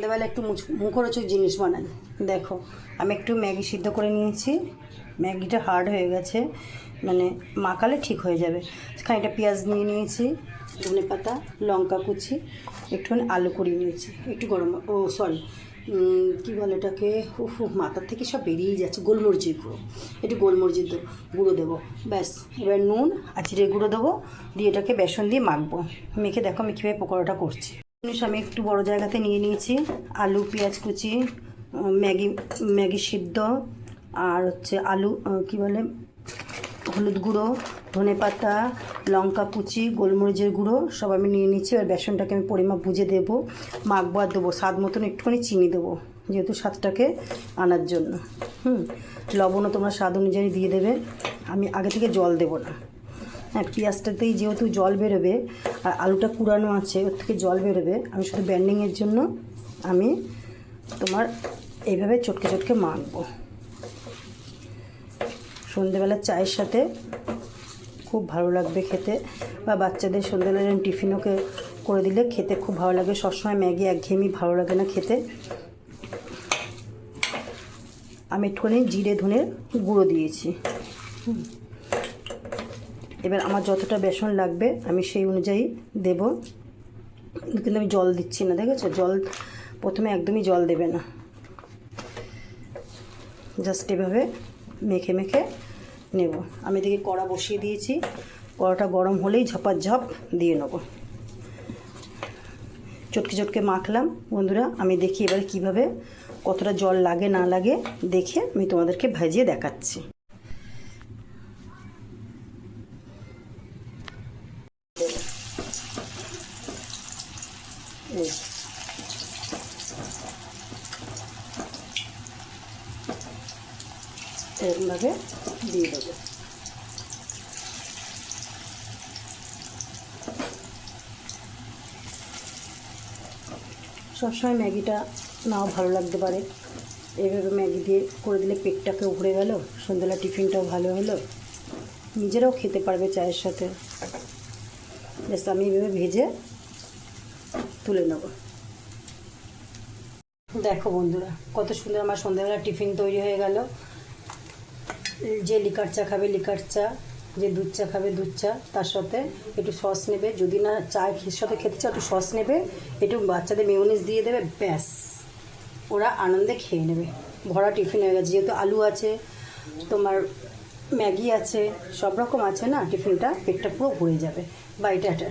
সন্ধ্যাবেলা একটু মুখরোচক জিনিস বানাই। দেখো আমি একটু ম্যাগি সিদ্ধ করে নিয়েছি। ম্যাগিটা হার্ড হয়ে গেছে। মানে মাখালে ঠিক হয়ে যাবে। খানিকটা পেঁয়াজ নিয়ে নিয়েছি ধনে পাতা লঙ্কা কুচি একটুখানি আলু কুড়িয়ে নিয়েছি। একটু গরম ও সরি কী বলে এটাকে? উফ, মাথার থেকে সব বেরিয়ে যাচ্ছে। গোলমরিচের গুঁড়ো। একটু গোলমরিচের গুঁড়ো দেবো। ব্যাস এবার নুন আর জিরে গুঁড়ো দেবো। দিয়ে এটাকে বেসন দিয়ে মাখবো। মেখে দেখো আমি কীভাবে পকোড়াটা করছি। আমি একটু বড় জায়গাতে নিয়ে নিয়েছি। আলু, পেঁয়াজ কুচি ম্যাগি ম্যাগি সিদ্ধ, আর হচ্ছে আলু কী বলে, হলুদ গুঁড়ো, ধনে পাতা, লঙ্কা কুচি, গোলমরিচের গুঁড়ো সব আমি নিয়ে নিচ্ছি আর বেসনটাকে আমি পরিমাপ বুঝে দেবো, মাখবো আর দেবো। স্বাদ মতন একটুখানি চিনি দেবো, যেহেতু স্বাদটাকে আনার জন্য। হুম, লবণও তোমরা স্বাদ অনুযায়ী দিয়ে দেবে। আমি আগে থেকে জল দেবো না। হ্যাঁ পেঁয়াজটাতেই যেহেতু জল বেরোবে, আর আলুটা কুড়ানো আছে, ওর থেকে জল বেরোবে, আমি শুধু ব্যান্ডিংয়ের জন্য আমি তোমার এইভাবে চটকে চটকে মাখবো। সন্ধেবেলা চায়ের সাথে খুব ভালো লাগবে খেতে, বা বাচ্চাদের সন্ধ্যেবেলা টিফিনওকে করে দিলে খেতে খুব ভালো লাগে। সবসময় ম্যাগি একঘেয়েমি ভালো লাগে না খেতে। আমি একটুখানি জিরে ধনের গুঁড়ো দিয়েছি। হুম। এবার আমার যতটা বেসন লাগবে, আমি সেই অনুযায়ী দেব। কিন্তু আমি জল দিচ্ছি না, দেখেছ? জল প্রথমে একদমই জল দেবে না। জাস্ট এভাবে মেখে মেখে নেব। আমি এদিকে কড়া বসিয়ে দিয়েছি। কড়াটা গরম হলেই ঝপার ঝপ দিয়ে নেব। চটকে চটকে মাখলাম। বন্ধুরা, আমি দেখি এবারে কীভাবে কতটা জল লাগে না লাগে দেখে আমি তোমাদেরকে ভাজিয়ে দেখাচ্ছি। এরকমভাবে দিয়ে দেবো। সবসময় ম্যাগিটা নাও ভালো লাগতে পারে। এইভাবে ম্যাগি দিয়ে করে দিলে পেটটাকে উভরে গেল, সন্ধ্যাবেলা টিফিনটাও ভালো হলো। নিজেরাও খেতে পারবে চায়ের সাথে। জাস্ট আমি এভাবে ভেজে তুলে নেব। দেখো বন্ধুরা, কত সুন্দর আমার সন্ধ্যাবেলা টিফিন তৈরি হয়ে গেল। যে লিকার চা খাবে, লিকার চা, যে দুধ চা খাবে, দুধ চা, তার সাথে একটু সস নেবে। যদি না চায়ের সাথে খেতে চাও, একটু সস নেবে, একটু বাচ্চাদের মেয়নিজ দিয়ে দেবে, ব্যাস। ওরা আনন্দে খেয়ে নেবে। ভরা টিফিন হয়ে গেছে। যেহেতু আলু আছে, তোমার ম্যাগি আছে, সব রকম আছে না, টিফিনটা পেটটা পুরো ভরে যাবে। বা এটা এটা